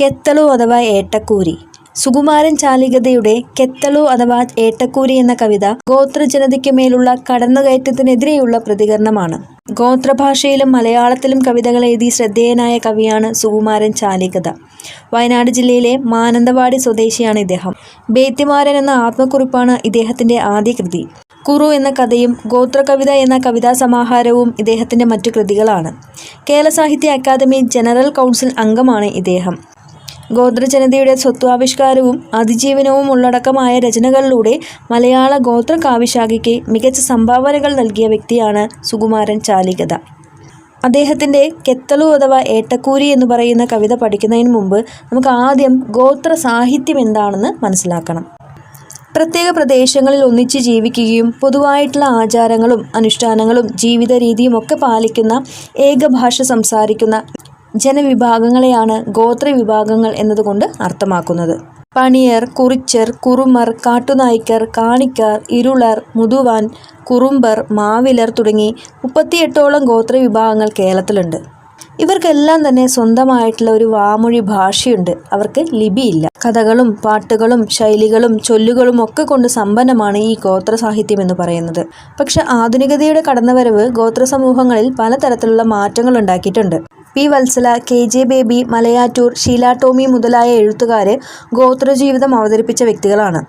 കെത്തളു അഥവാ ഏട്ടക്കൂരി. സുകുമാരൻ ചാലികതയുടെ കെത്തളു അഥവാ ഏട്ടക്കൂരി എന്ന കവിത ഗോത്രജനതയ്ക്ക് മേലുള്ള കടന്നുകയറ്റത്തിനെതിരെയുള്ള പ്രതികരണമാണ്. ഗോത്രഭാഷയിലും മലയാളത്തിലും കവിതകൾ എഴുതി ശ്രദ്ധേയനായ കവിയാണ് സുകുമാരൻ ചാലികത. വയനാട് ജില്ലയിലെ മാനന്തവാടി സ്വദേശിയാണ് ഇദ്ദേഹം. ബേത്തിമാരൻ എന്ന ആത്മക്കുറിപ്പാണ് ഇദ്ദേഹത്തിന്റെ ആദ്യ കൃതി. കുറു എന്ന കഥയും ഗോത്രകവിത എന്ന കവിതാ സമാഹാരവും ഇദ്ദേഹത്തിന്റെ മറ്റു കൃതികളാണ്. കേരള സാഹിത്യ അക്കാദമി ജനറൽ കൗൺസിൽ അംഗമാണ് ഇദ്ദേഹം. ഗോത്രജനതയുടെ സ്വത്വാവിഷ്കാരവും അതിജീവനവും ഉള്ളടക്കമായ രചനകളിലൂടെ മലയാള ഗോത്ര കാവ്യശാഖയ്ക്ക് മികച്ച സംഭാവനകൾ നൽകിയ വ്യക്തിയാണ് സുകുമാരൻ ചാലികത. അദ്ദേഹത്തിന്റെ കെത്തളു അഥവാ ഏട്ടക്കൂരി എന്ന് പറയുന്ന കവിത പഠിക്കുന്നതിന് മുമ്പ് നമുക്ക് ആദ്യം ഗോത്ര സാഹിത്യം എന്താണെന്ന് മനസ്സിലാക്കണം. പ്രത്യേക പ്രദേശങ്ങളിൽ ഒന്നിച്ച് ജീവിക്കുകയും പൊതുവായിട്ടുള്ള ആചാരങ്ങളും അനുഷ്ഠാനങ്ങളും ജീവിത രീതിയും ഒക്കെ പാലിക്കുന്ന ഏകഭാഷ സംസാരിക്കുന്ന ജനവിഭാഗങ്ങളെയാണ് ഗോത്ര വിഭാഗങ്ങൾ എന്നതുകൊണ്ട് അർത്ഥമാക്കുന്നത്. പണിയർ കുറിച്ചർ കുറുമർ കാട്ടുനായ്ക്കർ കാണിക്കാർ ഇരുളർ മുതുവാൻ കുറുമ്പർ മാവിലർ തുടങ്ങി മുപ്പത്തിയെട്ടോളം ഗോത്ര വിഭാഗങ്ങൾ കേരളത്തിലുണ്ട്. ഇവർക്കെല്ലാം തന്നെ സ്വന്തമായിട്ടുള്ള ഒരു വാമൊഴി ഭാഷയുണ്ട്. അവർക്ക് ലിപിയില്ല. കഥകളും പാട്ടുകളും ശൈലികളും ചൊല്ലുകളും ഒക്കെ കൊണ്ട് സമ്പന്നമാണ് ഈ ഗോത്ര സാഹിത്യം എന്ന് പറയുന്നത്. പക്ഷെ ആധുനികതയുടെ കടന്നുവരവ് ഗോത്ര സമൂഹങ്ങളിൽ പലതരത്തിലുള്ള മാറ്റങ്ങൾ ഉണ്ടാക്കിയിട്ടുണ്ട്. P Vatsala K J Baby Malayattoor Sheela Tomy മുതലായ എഴുത്തുകാര് ഗോത്രജീവിതം അവതരിപ്പിച്ച വ്യക്തികളാണ്.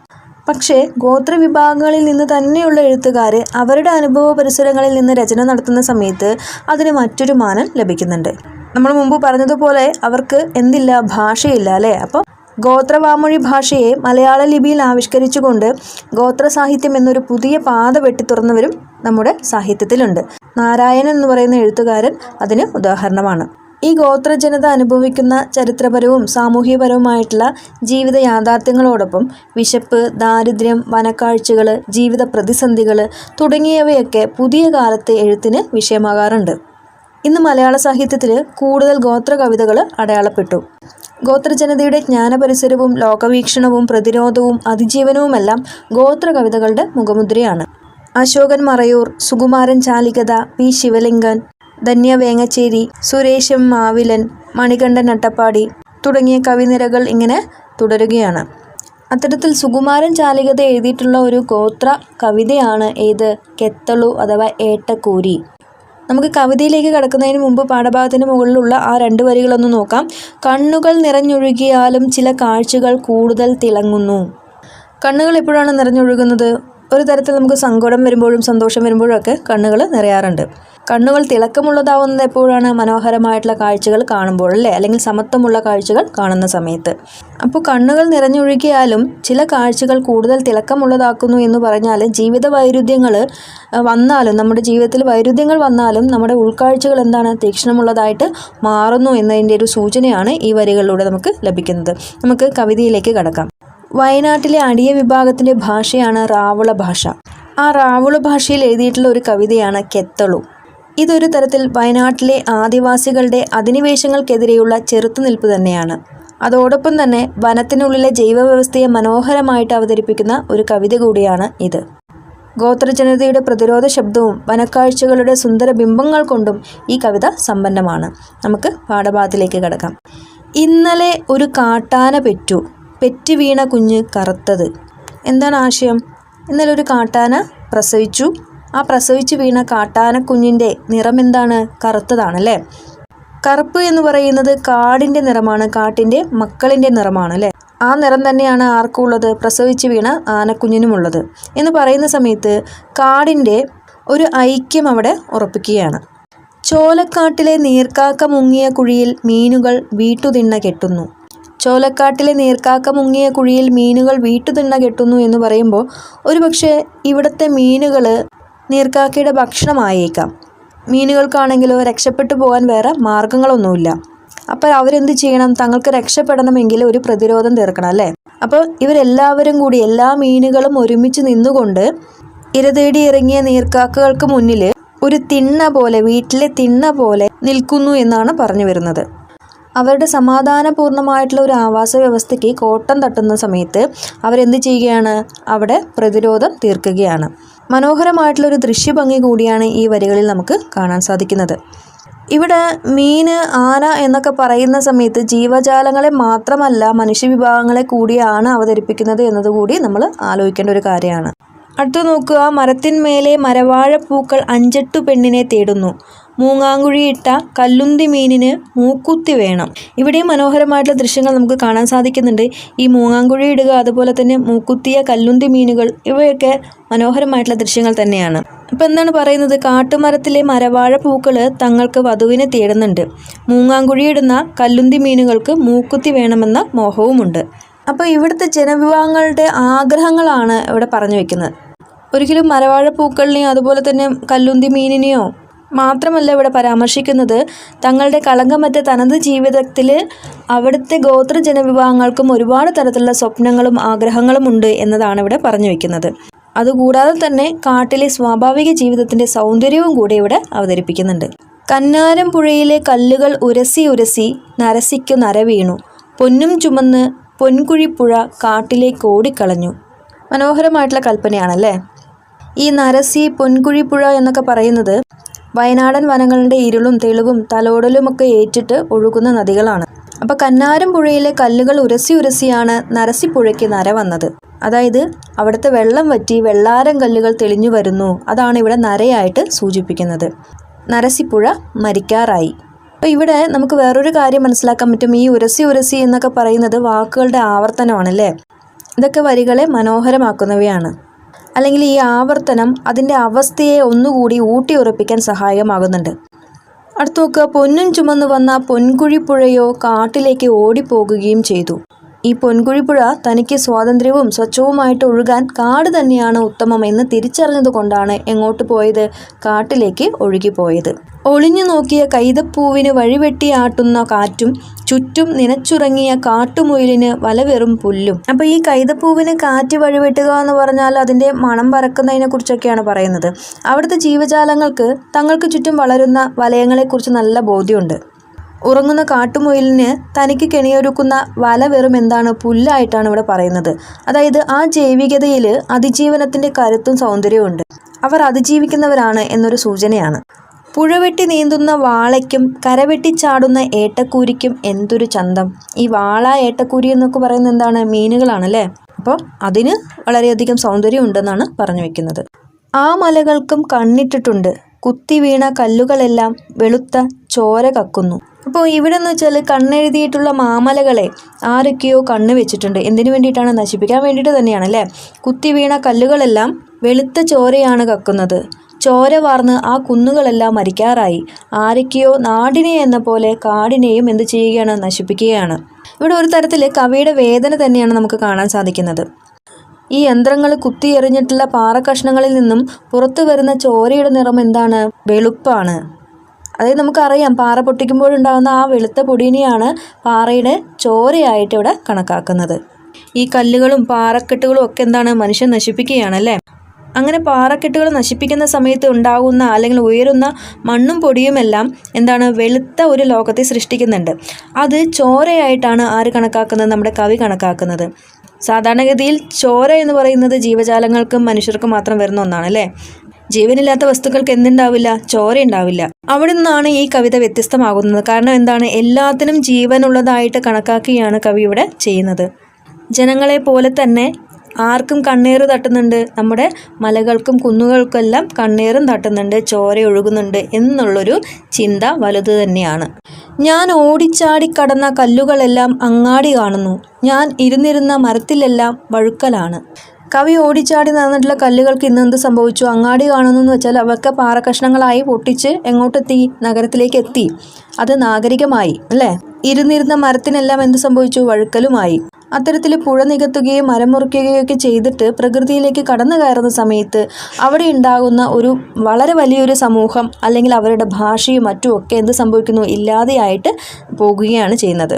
പക്ഷേ ഗോത്രവിഭാഗങ്ങളിൽ നിന്ന് തന്നെയുള്ള എഴുത്തുകാർ അവരുടെ അനുഭവ പരിസരങ്ങളിൽ നിന്ന് രചന നടത്തുന്ന സമയത്ത് അതിന് മറ്റൊരു മാനം ലഭിക്കുന്നുണ്ട്. നമ്മൾ മുമ്പ് പറഞ്ഞതുപോലെ അവർക്ക് എന്തില്ല ഭാഷയില്ല അല്ലേ? അപ്പോൾ ഗോത്രവാമൊഴി ഭാഷയെ മലയാള ലിപിയിൽ ആവിഷ്കരിച്ചുകൊണ്ട് ഗോത്ര സാഹിത്യം എന്നൊരു പുതിയ പാത വെട്ടിത്തുറന്നവരും നമ്മുടെ സാഹിത്യത്തിലുണ്ട്. നാരായണൻ എന്ന് പറയുന്ന എഴുത്തുകാരൻ അതിന് ഉദാഹരണമാണ്. ഈ ഗോത്രജനത അനുഭവിക്കുന്ന ചരിത്രപരവും സാമൂഹ്യപരവുമായിട്ടുള്ള ജീവിത യാഥാർത്ഥ്യങ്ങളോടൊപ്പം വിശപ്പ് ദാരിദ്ര്യം വനക്കാഴ്ചകൾ ജീവിത പ്രതിസന്ധികൾ തുടങ്ങിയവയൊക്കെ പുതിയ കാലത്തെ എഴുത്തിന് വിഷയമാകാറുണ്ട്. ഇന്ന് മലയാള സാഹിത്യത്തിൽ കൂടുതൽ ഗോത്ര കവിതകൾ അടയാളപ്പെട്ടു. ഗോത്രജനതയുടെ ജ്ഞാനപരിസരവും ലോകവീക്ഷണവും പ്രതിരോധവും അതിജീവനവുമെല്ലാം ഗോത്ര കവിതകളുടെ മുഖമുദ്രയാണ്. അശോകൻ മറയൂർ സുകുമാരൻ ചാലികത പി ശിവലിംഗൻ ധന്യ വേങ്ങച്ചേരി സുരേഷം മാവിലൻ മണികണ്ഠൻ അട്ടപ്പാടി തുടങ്ങിയ കവിനിരകൾ ഇങ്ങനെ തുടരുകയാണ്. അത്തരത്തിൽ സുകുമാരൻ ചാലികത എഴുതിയിട്ടുള്ള ഒരു ഗോത്ര കവിതയാണ് ഏത്? കെത്തളു അഥവാ ഏട്ടക്കൂരി. നമുക്ക് കവിതയിലേക്ക് കടക്കുന്നതിന് മുമ്പ് പാഠഭാഗത്തിന് മുകളിലുള്ള ആ രണ്ട് വരികളൊന്ന് നോക്കാം. കണ്ണുകൾ നിറഞ്ഞൊഴുകിയാലും ചില കാഴ്ചകൾ കൂടുതൽ തിളങ്ങുന്നു. കണ്ണുകൾ എപ്പോഴാണ് നിറഞ്ഞൊഴുകുന്നത്? ഒരു തരത്തിൽ നമുക്ക് സങ്കടം വരുമ്പോഴും സന്തോഷം വരുമ്പോഴും ഒക്കെ കണ്ണുകൾ നിറയാറുണ്ട്. കണ്ണുകൾ തിളക്കമുള്ളതാവുന്നത് എപ്പോഴാണ്? മനോഹരമായിട്ടുള്ള കാഴ്ചകൾ കാണുമ്പോൾ അല്ലേ? അല്ലെങ്കിൽ സമത്വമുള്ള കാഴ്ചകൾ കാണുന്ന സമയത്ത്. അപ്പോൾ കണ്ണുകൾ നിറഞ്ഞൊഴുകിയാലും ചില കാഴ്ചകൾ കൂടുതൽ തിളക്കമുള്ളതാക്കുന്നു എന്ന് പറഞ്ഞാൽ ജീവിത വൈരുദ്ധ്യങ്ങൾ വന്നാലും നമ്മുടെ ജീവിതത്തിൽ വൈരുദ്ധ്യങ്ങൾ വന്നാലും നമ്മുടെ ഉൾക്കാഴ്ചകൾ എന്താണ്? തീക്ഷ്ണമുള്ളതായിട്ട് മാറുന്നു എന്നതിന്റെ ഒരു സൂചനയാണ് ഈ വരികളിലൂടെ നമുക്ക് ലഭിക്കുന്നത്. നമുക്ക് കവിതയിലേക്ക് കടക്കാം. വയനാട്ടിലെ അടിയ വിഭാഗത്തിന്റെ ഭാഷയാണ് റാവുള ഭാഷ. ആ റാവുള ഭാഷയിൽ എഴുതിയിട്ടുള്ള ഒരു കവിതയാണ് കെത്തളു. ഇതൊരു തരത്തിൽ വയനാട്ടിലെ ആദിവാസികളുടെ അധിനിവേശങ്ങൾക്കെതിരെയുള്ള ചെറുത്തുനിൽപ്പ് തന്നെയാണ്. അതോടൊപ്പം തന്നെ വനത്തിനുള്ളിലെ ജൈവവ്യവസ്ഥയെ മനോഹരമായിട്ട് അവതരിപ്പിക്കുന്ന ഒരു കവിത കൂടിയാണ് ഇത്. ഗോത്രജനതയുടെ പ്രതിരോധ ശബ്ദവും വനക്കാഴ്ചകളുടെ സുന്ദര ബിംബങ്ങൾ കൊണ്ടും ഈ കവിത സമ്പന്നമാണ്. നമുക്ക് പാഠഭാഗത്തിലേക്ക് കടക്കാം. ഇന്നലെ ഒരു കാട്ടാന പെറ്റു. പെറ്റു വീണ കുഞ്ഞ് കറുത്തത്. എന്താണ് ആശയം? ഇന്നലെ ഒരു കാട്ടാന പ്രസവിച്ചു. ആ പ്രസവിച്ചു വീണ കാട്ടാന കുഞ്ഞിന്റെ നിറം എന്താണ്? കറുത്തതാണല്ലേ? കറുപ്പ് എന്ന് പറയുന്നത് കാടിന്റെ നിറമാണ് കാട്ടിന്റെ മക്കളിന്റെ നിറമാണ് അല്ലേ ആ നിറം തന്നെയാണ് ആർക്കുള്ളത് പ്രസവിച്ചു വീണ ആനക്കുഞ്ഞിനുമുള്ളത്. എന്ന് പറയുന്ന സമയത്ത് കാടിന്റെ ഒരു ഐക്യം അവിടെ ഉറപ്പിക്കുകയാണ്. ചോലക്കാട്ടിലെ നീർക്കാക്ക മുങ്ങിയ കുഴിയിൽ മീനുകൾ വീട്ടുതിണ്ണ കെട്ടുന്നു. ചോലക്കാട്ടിലെ നീർക്കാക്ക മുങ്ങിയ കുഴിയിൽ മീനുകൾ വീട്ടുതിണ്ണ കെട്ടുന്നു എന്ന് പറയുമ്പോൾ ഒരുപക്ഷെ ഇവിടുത്തെ മീനുകൾ നീർക്കാക്കയുടെ ഭക്ഷണമായേക്കാം. മീനുകൾക്കാണെങ്കിലോ രക്ഷപ്പെട്ടു പോകാൻ വേറെ മാർഗങ്ങളൊന്നുമില്ല. അപ്പോൾ അവരെന്ത് ചെയ്യണം? തങ്ങൾക്ക് രക്ഷപ്പെടണമെങ്കിൽ ഒരു പ്രതിരോധം തീർക്കണം അല്ലേ? അപ്പോൾ ഇവരെല്ലാവരും കൂടി എല്ലാ മീനുകളും ഒരുമിച്ച് നിന്നുകൊണ്ട് ഇരതേടി ഇറങ്ങിയ നീർക്കാക്കകൾക്ക് മുന്നിൽ ഒരു തിണ്ണ പോലെ വീട്ടിലെ തിണ്ണ പോലെ നിൽക്കുന്നു എന്നാണ് പറഞ്ഞു വരുന്നത്. അവരുടെ സമാധാനപൂർണമായിട്ടുള്ള ഒരു ആവാസ വ്യവസ്ഥയ്ക്ക് കോട്ടം തട്ടുന്ന സമയത്ത് അവരെന്ത് ചെയ്യുകയാണ്? അവിടെ പ്രതിരോധം തീർക്കുകയാണ്. മനോഹരമായിട്ടുള്ള ഒരു ദൃശ്യഭംഗി കൂടിയാണ് ഈ വരികളിൽ നമുക്ക് കാണാൻ സാധിക്കുന്നത്. ഇവിടെ മീന് ആന എന്നൊക്കെ പറയുന്ന സമയത്ത് ജീവജാലങ്ങളെ മാത്രമല്ല മനുഷ്യവിഭാഗങ്ങളെ കൂടിയാണ് അവതരിപ്പിക്കുന്നത് എന്നതുകൂടി നമ്മൾ ആലോചിക്കേണ്ട ഒരു കാര്യമാണ്. അടുത്ത് നോക്കുക മരത്തിന്മേലെ മരവാഴപ്പൂക്കൾ അഞ്ചെട്ടു പെണ്ണിനെ തേടുന്നു. മൂങ്ങാങ്കുഴിയിട്ട കല്ലുന്തി മീനിന് മൂക്കുത്തി വേണം. ഇവിടെയും മനോഹരമായിട്ടുള്ള ദൃശ്യങ്ങൾ നമുക്ക് കാണാൻ സാധിക്കുന്നുണ്ട്. ഈ മൂങ്ങാങ്കുഴി ഇടുക അതുപോലെ തന്നെ മൂക്കുത്തിയ കല്ലുന്തി മീനുകൾ ഇവയൊക്കെ മനോഹരമായിട്ടുള്ള ദൃശ്യങ്ങൾ തന്നെയാണ്. ഇപ്പം എന്താണ് പറയുന്നത്? കാട്ടുമരത്തിലെ മരവാഴ പൂക്കൾ തങ്ങൾക്ക് വധുവിനെ തേടുന്നുണ്ട്. മൂങ്ങാങ്കുഴിയിടുന്ന കല്ലുന്തി മീനുകൾക്ക് മൂക്കുത്തി വേണമെന്ന മോഹവുമുണ്ട്. അപ്പോൾ ഇവിടുത്തെ ജനവിഭാഗങ്ങളുടെ ആഗ്രഹങ്ങളാണ് ഇവിടെ പറഞ്ഞു വെക്കുന്നത്. ഒരിക്കലും മരവാഴ പൂക്കളിനെയോ അതുപോലെ തന്നെ കല്ലുന്തി മീനിനെയോ മാത്രമല്ല ഇവിടെ പരാമർശിക്കുന്നത് തങ്ങളുടെ കളങ്കമറ്റ തനത് ജീവിതത്തിൽ അവിടുത്തെ ഗോത്ര ജനവിഭാഗങ്ങൾക്കും ഒരുപാട് തരത്തിലുള്ള സ്വപ്നങ്ങളും ആഗ്രഹങ്ങളും ഉണ്ട് എന്നതാണ് ഇവിടെ പറഞ്ഞു വയ്ക്കുന്നത് അതുകൂടാതെ തന്നെ കാട്ടിലെ സ്വാഭാവിക ജീവിതത്തിന്റെ സൗന്ദര്യവും കൂടി ഇവിടെ അവതരിപ്പിക്കുന്നുണ്ട്. കന്നാരം പുഴയിലെ കല്ലുകൾ ഉരസി ഉരസി നരസിക്കു നരവീണു. പൊന്നും ചുമന്ന് പൊൻകുഴിപ്പുഴ കാട്ടിലേക്ക് ഓടിക്കളഞ്ഞു. മനോഹരമായിട്ടുള്ള കൽപ്പനയാണല്ലേ? ഈ നരസി പൊൻകുഴിപ്പുഴ എന്നൊക്കെ പറയുന്നത് വയനാടൻ വനങ്ങളുടെ ഇരുളും തെളിവും തലോടലുമൊക്കെ ഏറ്റിട്ട് ഒഴുകുന്ന നദികളാണ്. അപ്പോൾ കന്നാരം പുഴയിലെ കല്ലുകൾ ഉരസി ഉരസിയാണ് നരസിപ്പുഴയ്ക്ക് നര വന്നത്. അതായത് അവിടുത്തെ വെള്ളം വറ്റി വെള്ളാരം കല്ലുകൾ തെളിഞ്ഞു വരുന്നു. അതാണ് ഇവിടെ നരയായിട്ട് സൂചിപ്പിക്കുന്നത്. നരസിപ്പുഴ മരിക്കാറായി. അപ്പോൾ ഇവിടെ നമുക്ക് വേറൊരു കാര്യം മനസ്സിലാക്കാൻ പറ്റും. ഈ ഉരസി ഉരസി എന്നൊക്കെ പറയുന്നത് വാക്കുകളുടെ ആവർത്തനമാണല്ലേ? ഇതൊക്കെ വരികളെ മനോഹരമാക്കുന്നവയാണ്. അല്ലെങ്കിൽ ഈ ആവർത്തനം അതിന്റെ അവസ്ഥയെ ഒന്നുകൂടി ഊട്ടിയുറപ്പിക്കാൻ സഹായകമാകുന്നുണ്ട്. അടുത്തൊക്കെ പൊന്നും ചുമന്നു വന്ന പൊൻകുഴിപ്പുഴയോ കാട്ടിലേക്ക് ഓടിപ്പോകുകയും ചെയ്തു. ഈ പൊൻകുഴിപ്പുഴ തനിക്ക് സ്വാതന്ത്ര്യവും സ്വച്ഛവുമായിട്ട് ഒഴുകാൻ കാട് തന്നെയാണ് ഉത്തമം എന്ന് തിരിച്ചറിഞ്ഞതുകൊണ്ടാണ് എങ്ങോട്ട് പോയത്? കാട്ടിലേക്ക് ഒഴുകിപ്പോയത്. ഒളിഞ്ഞു നോക്കിയ കൈതപ്പൂവിന് വഴിവെട്ടിയാട്ടുന്ന കാറ്റും ചുറ്റും നിനച്ചുറങ്ങിയ കാട്ടുമുയിലിന് വലവെറും പുല്ലും. അപ്പോൾ ഈ കൈതപ്പൂവിന് കാറ്റ് വഴിവെട്ടുക എന്ന് പറഞ്ഞാൽ അതിന്റെ മണം പറക്കുന്നതിനെ കുറിച്ചൊക്കെയാണ് പറയുന്നത്. അവിടുത്തെ ജീവജാലങ്ങൾക്ക് തങ്ങൾക്ക് ചുറ്റും വളരുന്ന വലയങ്ങളെക്കുറിച്ച് നല്ല ബോധ്യമുണ്ട്. ഉറങ്ങുന്ന കാട്ടുമുയലിന് തനിക്ക് കെണിയൊരുക്കുന്ന വല വെറും എന്താണ് പുല്ലായിട്ടാണ് ഇവിടെ പറയുന്നത്. അതായത് ആ ജൈവികതയിൽ അതിജീവനത്തിന്റെ കരുത്തും സൗന്ദര്യവും ഉണ്ട്. അവർ അതിജീവിക്കുന്നവരാണ് എന്നൊരു സൂചനയാണ്. പുഴവെട്ടി നീന്തുന്ന വാളയ്ക്കും കരവെട്ടി ചാടുന്ന ഏട്ടക്കൂരിക്കും എന്തൊരു ചന്തം. ഈ വാള ഏട്ടക്കൂരി എന്നൊക്കെ പറയുന്നത് എന്താണ് മീനുകളാണല്ലേ? അപ്പോൾ അതിന് വളരെയധികം സൗന്ദര്യം ഉണ്ടെന്നാണ് പറഞ്ഞു വയ്ക്കുന്നത് ആ മലകൾക്കും കണ്ണിട്ടിട്ടുണ്ട്. കുത്തി വീണ കല്ലുകളെല്ലാം വെളുത്ത ചോര കക്കുന്നു. അപ്പോൾ ഇവിടെ എന്ന് വെച്ചാൽ കണ്ണെഴുതിയിട്ടുള്ള മാമലകളെ ആരൊക്കെയോ കണ്ണ് വെച്ചിട്ടുണ്ട്. എന്തിനു വേണ്ടിയിട്ടാണ് നശിപ്പിക്കാൻ വേണ്ടിയിട്ട് തന്നെയാണ് അല്ലേ? കുത്തി വീണ കല്ലുകളെല്ലാം വെളുത്ത ചോരയാണ് കക്കുന്നത്. ചോര വാർന്ന് ആ കുന്നുകളെല്ലാം മരിക്കാറായി. ആരൊക്കെയോ നാടിനെ എന്ന പോലെ കാടിനെയും എന്ത് ചെയ്യുകയാണ്? നശിപ്പിക്കുകയാണ്. ഇവിടെ ഒരു തരത്തിൽ കവിയുടെ വേദന തന്നെയാണ് നമുക്ക് കാണാൻ സാധിക്കുന്നത്. ഈ യന്ത്രങ്ങൾ കുത്തിയെറിഞ്ഞിട്ടുള്ള പാറക്കഷ്ണങ്ങളിൽ നിന്നും പുറത്തു വരുന്ന ചോരയുടെ നിറം എന്താണ്? വെളുപ്പാണ്. അതായത് നമുക്കറിയാം പാറ പൊട്ടിക്കുമ്പോഴുണ്ടാകുന്ന ആ വെളുത്ത പൊടിനെയാണ് പാറയുടെ ചോരയായിട്ട് ഇവിടെ കണക്കാക്കുന്നത്. ഈ കല്ലുകളും പാറക്കെട്ടുകളും ഒക്കെ എന്താണ്? മനുഷ്യൻ നശിപ്പിക്കുകയാണ് അല്ലേ? അങ്ങനെ പാറക്കെട്ടുകൾ നശിപ്പിക്കുന്ന സമയത്ത് ഉണ്ടാകുന്ന അല്ലെങ്കിൽ ഉയരുന്ന മണ്ണും പൊടിയുമെല്ലാം എന്താണ്? വെളുത്ത ഒരു ലോകത്തെ സൃഷ്ടിക്കുന്നുണ്ട്. അത് ചോരയായിട്ടാണ് ആര് കണക്കാക്കുന്നത്? നമ്മുടെ കവി കണക്കാക്കുന്നത്. സാധാരണഗതിയിൽ ചോര എന്ന് പറയുന്നത് ജീവജാലങ്ങൾക്കും മനുഷ്യർക്കും മാത്രം വരുന്ന ഒന്നാണ് അല്ലേ ജീവനില്ലാത്ത വസ്തുക്കൾക്ക് എന്തുണ്ടാവില്ല? ചോര ഉണ്ടാവില്ല. അവിടെ നിന്നാണ് ഈ കവിത വ്യത്യസ്തമാകുന്നത്. കാരണം എന്താണ്? എല്ലാത്തിനും ജീവനുള്ളതായിട്ട് കണക്കാക്കിയാണ് കവി ഇവിടെ ചെയ്യുന്നത്. ജനങ്ങളെ പോലെ തന്നെ ആർക്കും കണ്ണീർ തട്ടുന്നുണ്ട്. നമ്മുടെ മലകൾക്കും കുന്നുകൾക്കെല്ലാം കണ്ണീറും തട്ടുന്നുണ്ട്. ചോര ഒഴുകുന്നുണ്ട് എന്നുള്ളൊരു ചിന്ത വലുത് തന്നെയാണ്. ഞാൻ ഓടിച്ചാടി കടന്ന കല്ലുകളെല്ലാം അങ്ങാടി കാണുന്നു. ഞാൻ ഇരുന്നിരുന്ന മരത്തിലെല്ലാം വഴുക്കലാണ്. കവി ഓടിച്ചാടി നടന്നിട്ടുള്ള കല്ലുകൾക്ക് ഇന്ന് എന്ത് സംഭവിച്ചു? അങ്ങാടി കാണുന്നു എന്ന് വെച്ചാൽ അവർക്ക് പാറക്കഷ്ണങ്ങളായി പൊട്ടിച്ച് എങ്ങോട്ടെത്തി? നഗരത്തിലേക്ക് എത്തി. അത് നാഗരികമായി അല്ലേ? ഇരുന്നിരുന്ന മരത്തിനെല്ലാം എന്ത് സംഭവിച്ചു? വഴുക്കലുമായി. അത്തരത്തിൽ പുഴ നികത്തുകയും മരം മുറിക്കുകയും ഒക്കെ ചെയ്തിട്ട് പ്രകൃതിയിലേക്ക് കടന്നു കയറുന്ന സമയത്ത് അവിടെ ഉണ്ടാകുന്ന ഒരു വളരെ വലിയൊരു സമൂഹം അല്ലെങ്കിൽ അവരുടെ ഭാഷയും മറ്റും ഒക്കെ എന്ത് സംഭവിക്കുന്നു? ഇല്ലാതെയായിട്ട് പോകുകയാണ് ചെയ്യുന്നത്.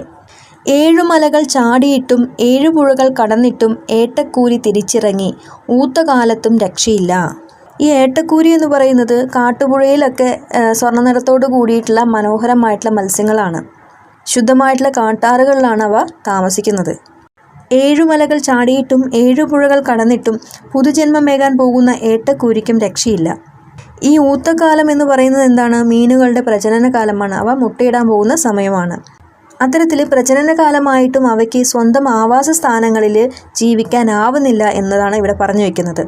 ഏഴുമലകൾ ചാടിയിട്ടും ഏഴു പുഴകൾ കടന്നിട്ടും ഏട്ടക്കൂരി തിരിച്ചിറങ്ങി. ഊത്തകാലത്തും രക്ഷയില്ല. ഈ ഏട്ടക്കൂരി എന്ന് പറയുന്നത് കാട്ടുപുഴയിലൊക്കെ സ്വർണ നിറത്തോട് കൂടിയിട്ടുള്ള മനോഹരമായിട്ടുള്ള മത്സ്യങ്ങളാണ്. ശുദ്ധമായിട്ടുള്ള കാട്ടാറുകളിലാണ് അവ താമസിക്കുന്നത്. ഏഴുമലകൾ ചാടിയിട്ടും ഏഴുപുഴകൾ കടന്നിട്ടും പുതുജന്മമേകാൻ പോകുന്ന ഏട്ടക്കൂരിക്കും രക്ഷയില്ല. ഈ ഊത്തക്കാലം എന്ന് പറയുന്നത് എന്താണ്? മീനുകളുടെ പ്രജനന കാലമാണ് അവ മുട്ടയിടാൻ പോകുന്ന സമയമാണ്. അത്തരത്തിൽ പ്രജനന കാലമായിട്ടും അവയ്ക്ക് സ്വന്തം ആവാസ സ്ഥാനങ്ങളിൽ ജീവിക്കാനാവുന്നില്ല എന്നതാണ് ഇവിടെ പറഞ്ഞു വയ്ക്കുന്നത്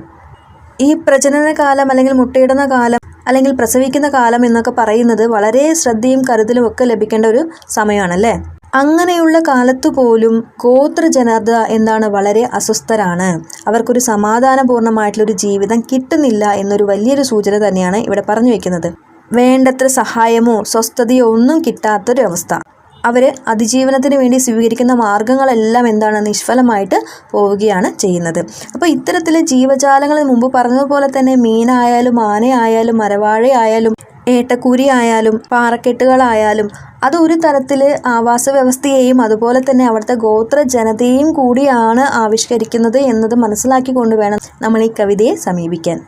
ഈ പ്രജനന കാലം അല്ലെങ്കിൽ മുട്ടയിടുന്ന കാലം അല്ലെങ്കിൽ പ്രസവിക്കുന്ന കാലം എന്നൊക്കെ പറയുന്നത് വളരെ ശ്രദ്ധയും കരുതലും ഒക്കെ ലഭിക്കേണ്ട ഒരു സമയമാണല്ലേ? അങ്ങനെയുള്ള കാലത്തു പോലും ഗോത്രജനത എന്താണ് വളരെ അസ്വസ്ഥരാണ്. അവർക്കൊരു സമാധാനപൂർണമായിട്ടുള്ളൊരു ജീവിതം കിട്ടുന്നില്ല എന്നൊരു വലിയൊരു സൂചന തന്നെയാണ് ഇവിടെ പറഞ്ഞു വെക്കുന്നത്. വേണ്ടത്ര സഹായമോ സ്വസ്ഥതയോ ഒന്നും കിട്ടാത്തൊരു അവസ്ഥ. അവർ അതിജീവനത്തിന് വേണ്ടി സ്വീകരിക്കുന്ന മാർഗങ്ങളെല്ലാം എന്താണ് നിഷ്ഫലമായിട്ട് പോവുകയാണ് ചെയ്യുന്നത്. അപ്പോൾ ഇത്തരത്തിലെ ജീവജാലങ്ങൾ മുമ്പ് പറഞ്ഞതുപോലെ തന്നെ മീനായാലും ആനയായാലും മരവാഴയായാലും ഏട്ടക്കൂരി ആയാലും പാറക്കെട്ടുകളായാലും അത് ഒരു തരത്തിൽ ആവാസ വ്യവസ്ഥയെയും അതുപോലെ തന്നെ അവിടുത്തെ ഗോത്ര ജനതയെയും കൂടിയാണ് ആവിഷ്കരിക്കുന്നത് എന്നത് മനസ്സിലാക്കിക്കൊണ്ട് വേണം നമ്മൾ ഈ കവിതയെ സമീപിക്കാൻ.